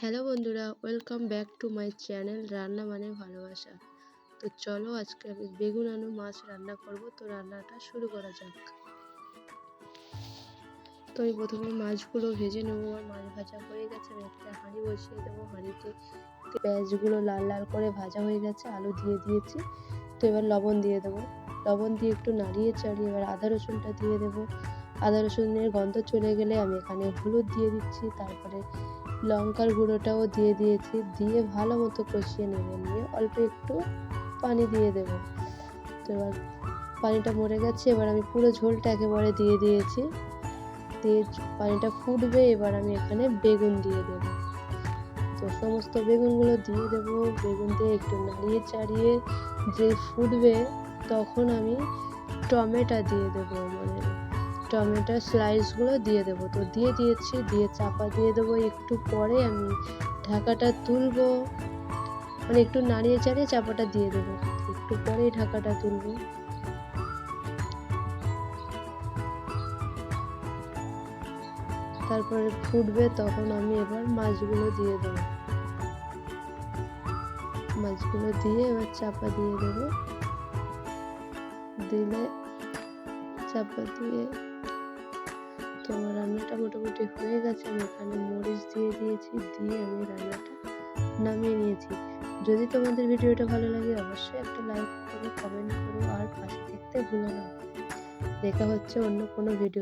Hello বন্ধুরা welcome back to my channel রান্না মানে ভালোবাসা। তো চলো আজকে আমি বেগুন আলু মাছ রান্না করব, তো রান্নাটা শুরু করা যাক। তো আমি প্রথমে মাছগুলো ভেজে নেব আর মাছ ভাজা হয়ে গেছে, আমি একটা হাঁড়ি বসিয়ে দেবো, হাঁড়িতে পেঁয়াজগুলো লাল লাল করে ভাজা হয়ে গেছে, আলু দিয়ে দিয়েছি। তো এবার লবণ দিয়ে দেবো। লবণ দিয়ে একটু নাড়িয়ে চাড়িয়ে এবার আদা রসুনটা দিয়ে দেবো। আদা রসুনের গন্ধ চলে গেলে আমি এখানে হলুদ দিয়ে দিচ্ছি, তারপরে লঙ্কার গুঁড়োটাও দিয়ে দিয়েছি। দিয়ে ভালো মতো কষিয়ে নেবে নিয়ে। অল্প একটু পানি দিয়ে দেবো। তো এবার পানিটা মরে গেছে। এবার আমি পুরো ঝোলটা একেবারে দিয়ে দিয়েছি। দিয়ে পানিটা ফুটবে। এবার আমি এখানে বেগুন দিয়ে দেবো। তো সমস্ত বেগুনগুলো দিয়ে দেবো। বেগুন দিয়ে একটু নাড়িয়ে চাড়িয়ে যে ফুটবে, তখন আমি টমেটো দিয়ে দেবো। মানে টমেটোর স্লাইসগুলো দিয়ে দেবো। তো দিয়ে দিয়েছি, দিয়ে চাপা দিয়ে দেবো। একটু পরে আমি ঢাকাটা তুলবো। মানে একটু নাড়িয়ে চাড়িয়ে চাপাটা দিয়ে দেবো। একটু পরেই ঢাকাটা তুলবো। তারপরে ফুটবে তখন আমি এবার মাছগুলো দিয়ে দেবো। মাছগুলো দিয়ে এবার চাপা দিয়ে দেবো। দিলে চাপা দিয়ে। তো রান্নাটা মোটামুটি হয়ে গেছে, আমি এখানে মরিচ দিয়ে দিয়েছি, দিয়ে আমি রান্নাটা নামিয়ে নিয়েছি। যদি তোমাদের ভিডিওটা ভালো লাগে, অবশ্যই একটা লাইক করো কমেন্ট করো, আর পাশে দেখতে ভুলো না। দেখা হচ্ছে অন্য কোনো ভিডিও